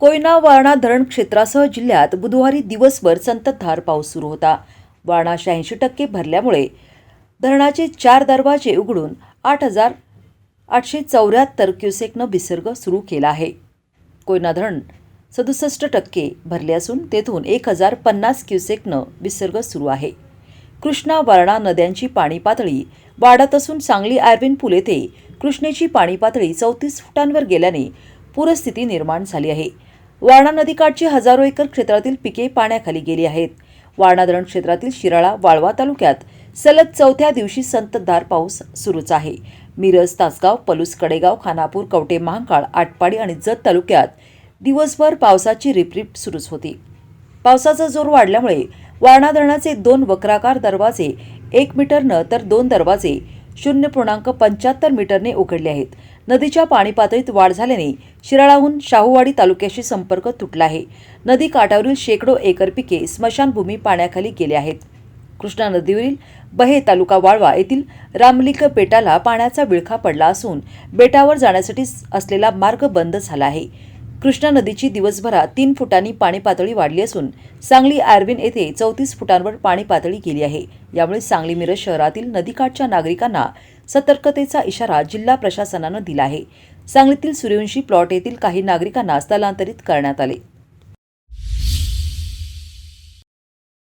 कोयना वारणा धरण क्षेत्रासह जिल्ह्यात बुधवारी दिवसभर संततधार पाऊस सुरू होता. वारणा शहाऐंशी टक्के भरल्यामुळे धरणाचे चार दरवाजे उघडून आठ हजार आठशे चौऱ्याहत्तर क्युसेकनं विसर्ग सुरू केला आहे. कोयना धरण सदुसष्ट टक्के भरले असून तेथून एक हजार पन्नास क्युसेकनं विसर्ग सुरू आहे. कृष्णा वारणा नद्यांची पाणी पातळी वाढत असून सांगली आर्विन पूल येथे कृष्णेची पाणी पातळी चौतीस फुटांवर गेल्याने पूरस्थिती निर्माण झाली आहे. वारणा नदीकाठची हजारो एकर क्षेत्रातील पिके पाण्याखाली गेली आहेत. वारणा धरण क्षेत्रातील शिराळा वाळवा तालुक्यात सलग चौथ्या दिवशी संततधार पाऊस सुरूच आहे. मिरज तासगाव पलूस कडेगाव खानापूर कवटे महांकाळ आटपाडी आणि जत तालुक्यात दिवसभर पावसाची रिपरिप सुरूच होती. पावसाचा जोर वाढल्यामुळे वारणा धरणाचे दोन वक्राकार दरवाजे एक मीटरनं तर दोन दरवाजे शून्य पूर्णांक पंच्याहत्तर मीटरने उघडले आहेत. नदीच्या पाणी पातळीत वाढ झाल्याने शिराळाहून शाहूवाडी तालुक्याशी संपर्क तुटला आहे. नदी काठावरील शेकडो एकर पिके स्मशानभूमी पाण्याखाली गेले आहेत. कृष्णा नदीवरील बहे तालुका वाळवा येथील रामलिक बेटाला पाण्याचा विळखा पडला असून बेटावर जाण्यासाठी असलेला मार्ग बंद झाला आहे. कृष्णा नदीची दिवसभरात तीन फुटांनी पाणी पातळी वाढली असून सांगली आर्विन येथे चौतीस फुटांवर पाणी पातळी गेली आहे. यामुळे सांगली मिरज शहरातील नदीकाठच्या नागरिकांना सतर्कतेचा इशारा जिल्हा प्रशासनानं दिला आहे. सांगलीतील सूर्यवंशी प्लॉट येथील काही नागरिकांना स्थलांतरित करण्यात आले.